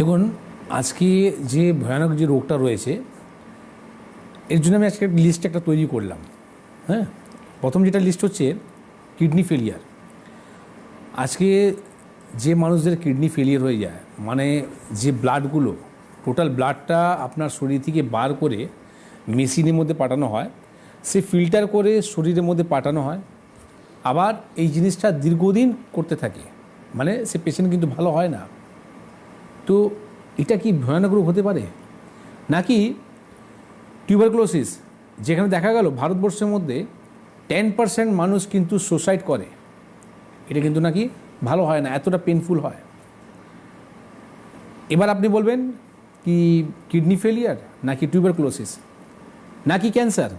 দেখুন, আজকে যে ভয়ানক যে রোগটা রয়েছে, এর জন্য আমি আজকে লিস্ট একটা তৈরি করলাম। হ্যাঁ? প্রথম যেটা লিস্ট হচ্ছে কিডনি ফেলিয়ার আজকে যে মানুষদের কিডনি ফেলিয়ার হয়ে যায় মানে যে ব্লাডগুলো টোটাল ব্লাডটা আপনার শরীর থেকে বার করে মেশিনের মধ্যে পাঠানো হয়, সে ফিল্টার করে শরীরের মধ্যে পাঠানো হয়। আবার এই জিনিসটা দীর্ঘদিন করতে থাকে। মানে সে পেশেন্ট কিন্তু ভালো হয় না। তো এটা কি ভয়ানক রোগ হতে পারে? নাকি টিউবারক্লোসিস যেখানে দেখা গেল ভারতবর্ষের মধ্যে টেন পার্সেন্ট মানুষ কিন্তু সুসাইড করে। এটা কিন্তু নাকি ভালো হয় না, এতটা পেনফুল হয়। এবার আপনি বলবেন কি কিডনি ফেলিয়ার নাকি টিউবারক্লোসিস নাকি ক্যান্সার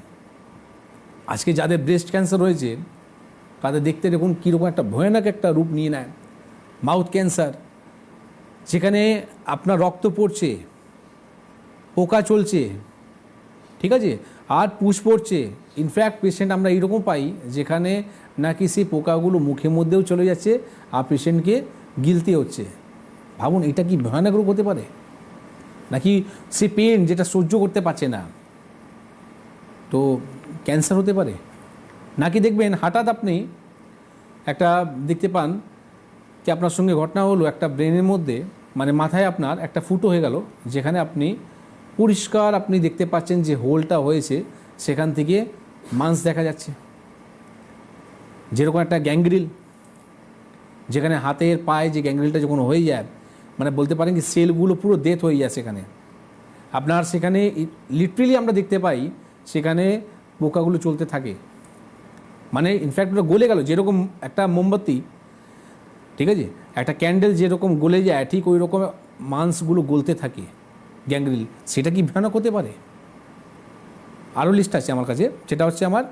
আজকে যাদের ব্রেস্ট ক্যান্সার হয়েছে তাদের দেখতে দেখুন কীরকম একটা ভয়ানক একটা রূপ নিয়ে নেয়। মাউথ ক্যান্সার যেখানে আপনার রক্ত পড়ছে, পোকা চলছে, ঠিক আছে? আর পুষ পড়ছে। ইনফ্যাক্ট পেশেন্ট আমরা এইরকম পাই যেখানে নাকি সেই পোকাগুলো মুখের মধ্যেও চলে যাচ্ছে, আর পেশেন্টকে গিলতে হচ্ছে। ভাবুন, এটা কি ভয়ানক রোগ হতে পারে? নাকি সে পেন যেটা সহ্য করতে পারছে না? তো ক্যান্সার হতে পারে। নাকি দেখবেন, হঠাৎ আপনি একটা দেখতে পান যে আপনার সঙ্গে ঘটনা হলো একটা ব্রেনের মধ্যে মানে মাথায় আপনার একটা ফুটো হয়ে গেল, যেখানে আপনি পরিষ্কার আপনি দেখতে পাচ্ছেন যে হোলটা হয়েছে, সেখান থেকে মাংস দেখা যাচ্ছে। যেরকম একটা গ্যাংগ্রিল, যেখানে হাতের পায়ে যে গ্যাংগ্রিলটা যখন হয়ে যায় মানে বলতে পারেন কি সেলগুলো পুরো ডেথ হয়ে যায় সেখানে। আপনার সেখানে লিটারেলি আমরা দেখতে পাই, সেখানে পোকাগুলো চলতে থাকে। মানে ইনফ্যাক্ট ওটা গলে গেল, যেরকম একটা মোমবাতি ঠিক আছে? একটা ক্যান্ডেল যেরকম গলে যায়, ঠিক ওই রকম মাংসগুলো গলতে থাকে গ্যাংগ্রিল সেটা কি ভয়ানক হতে পারে? আরও লিস্ট আছে আমার কাছে। সেটা হচ্ছে আমার,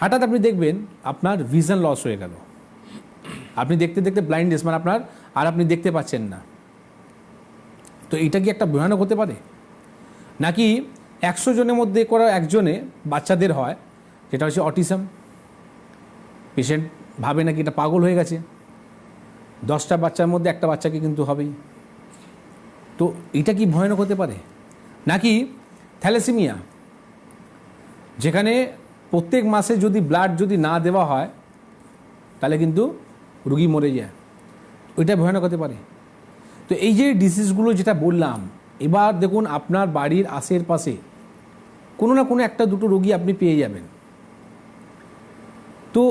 হঠাৎ আপনি দেখবেন আপনার ভিশন লস হয়ে গেল। আপনি দেখতে দেখতে ব্লাইন্ডনেস মানে আপনার আর আপনি দেখতে পাচ্ছেন না। তো এটা কি একটা ভয়ানক হতে পারে? নাকি একশো জনের মধ্যে করা একজনে বাচ্চাদের হয়, যেটা হচ্ছে অটিজম পেশেন্ট ভাবে নাকি এটা পাগল হয়ে গেছে। দশটা বাচ্চার মধ্যে একটা বাচ্চাকে কিন্তু হবেই। তো এটা কি ভয়ানক হতে পারে? নাকি থ্যালাসেমিয়া, যেখানে প্রত্যেক মাসে যদি ব্লাড যদি না দেওয়া হয়, তাহলে কিন্তু রুগী মরে যায়। ওইটা ভয়ানক হতে পারে। তো এই যে ডিসিজগুলো যেটা বললাম, এবার দেখুন আপনার বাড়ির আশের পাশে কোনো না কোনো একটা দুটো রোগী আপনি পেয়ে যাবেন। তো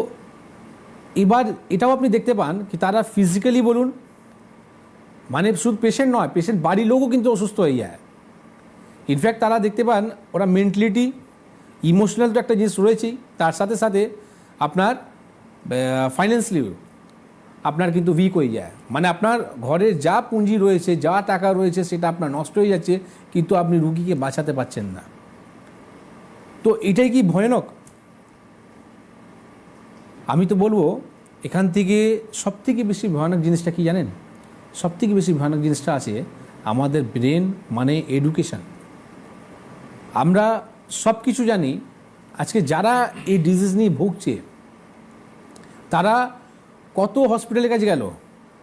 এবার এটাও আপনি দেখতে পান কি তারা ফিজিক্যালি বলুন মানে শুধু পেশেন্ট নয় পেশেন্ট বাড়ির লোকও কিন্তু অসুস্থ হয়ে যায়। ইনফ্যাক্ট তারা দেখতে পান, ওরা মেন্টালিটি ইমোশনাল তো একটা জিনিস রয়েছেই, তার সাথে সাথে আপনার ফাইন্যান্সলিও আপনার কিন্তু উইক হয়ে যায়। মানে আপনার ঘরে যা পুঁজি রয়েছে, যা টাকা রয়েছে, সেটা আপনার নষ্ট হয়ে যাচ্ছে, কিন্তু আপনি রুগীকে বাঁচাতে পারছেন না। তো এটাই কি ভয়ানক? আমি তো বলব, এখান থেকে সবথেকে বেশি ভয়ানক জিনিসটা কি জানেন? সবথেকে বেশি ভয়ানক জিনিসটা আছে আমাদের ব্রেন মানে এডুকেশন। আমরা সব কিছু জানি, আজকে যারা এই ডিজিজ নিয়ে ভুগছে, তারা কত হসপিটালের কাছে গেল,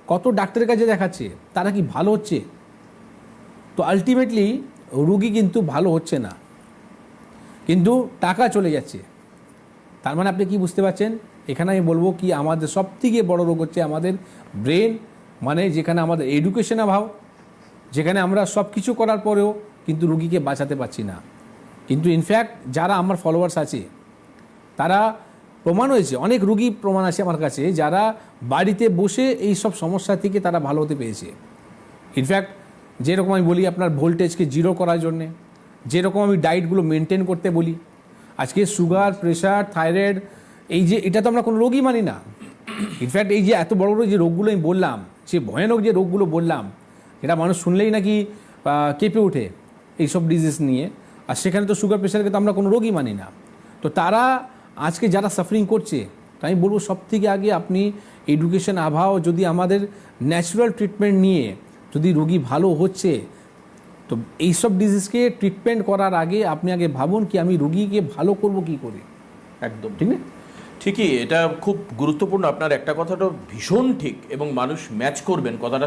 কত ডাক্তারের কাছে দেখাচ্ছে, তারা কি ভালো হচ্ছে? তো আলটিমেটলি রুগী কিন্তু ভালো হচ্ছে না। কিন্তু টাকা চলে যাচ্ছে। তার মানে আপনি কি বুঝতে পারছেন? এখানে আমি বলব কি, আমাদের সব থেকে বড় রোগ হচ্ছে আমাদের ব্রেন মানে যেখানে আমাদের এডুকেশন অভাব, যেখানে আমরা সব কিছু করার পরেও কিন্তু রুগীকে বাঁচাতে পারছি না। কিন্তু ইনফ্যাক্ট যারা আমার ফলোয়ার্স আছে, তারা প্রমাণ হয়েছে, অনেক রুগী প্রমাণ আছে আমার কাছে, যারা বাড়িতে বসে এই সব সমস্যা থেকে তারা ভালো হতে পেরেছে। ইনফ্যাক্ট যেরকম আমি বলি আপনার ভোল্টেজকে জিরো করার জন্যে, যেরকম আমি ডায়েটগুলো মেনটেন করতে বলি, আজকে সুগার প্রেশার থাইরয়েড এই যে, এটা তো আমরা কোনো রোগই মানি না। ইনফ্যাক্ট এই যে এত বড় বড় যে রোগগুলো আমি বললাম, সে ভয়ানক যে রোগগুলো বললাম এটা মানুষ শুনলেই নাকি কেঁপে ওঠে এইসব ডিজিজ নিয়ে। আর সেখানে তো সুগার প্রেশারকে তো আমরা কোনো রোগই মানি না। তো তারা আজকে যারা সাফারিং করছে, তো আমি বলব সব থেকে আগে আপনি এডুকেশন আবহাওয়া যদি আমাদের ন্যাচারাল ট্রিটমেন্ট নিয়ে যদি রোগী ভালো হচ্ছে, তো এইসব ডিজিজকে ট্রিটমেন্ট করার আগে আপনি আগে ভাবুন কি আমি রোগীকে ভালো করব কি করে? একদম, ঠিক না? ঠিকই এটা খুব গুরুত্বপূর্ণ। আপনার একটা কথাটা ভীষণ ঠিক এবং মানুষ ম্যাচ করবেন কথাটা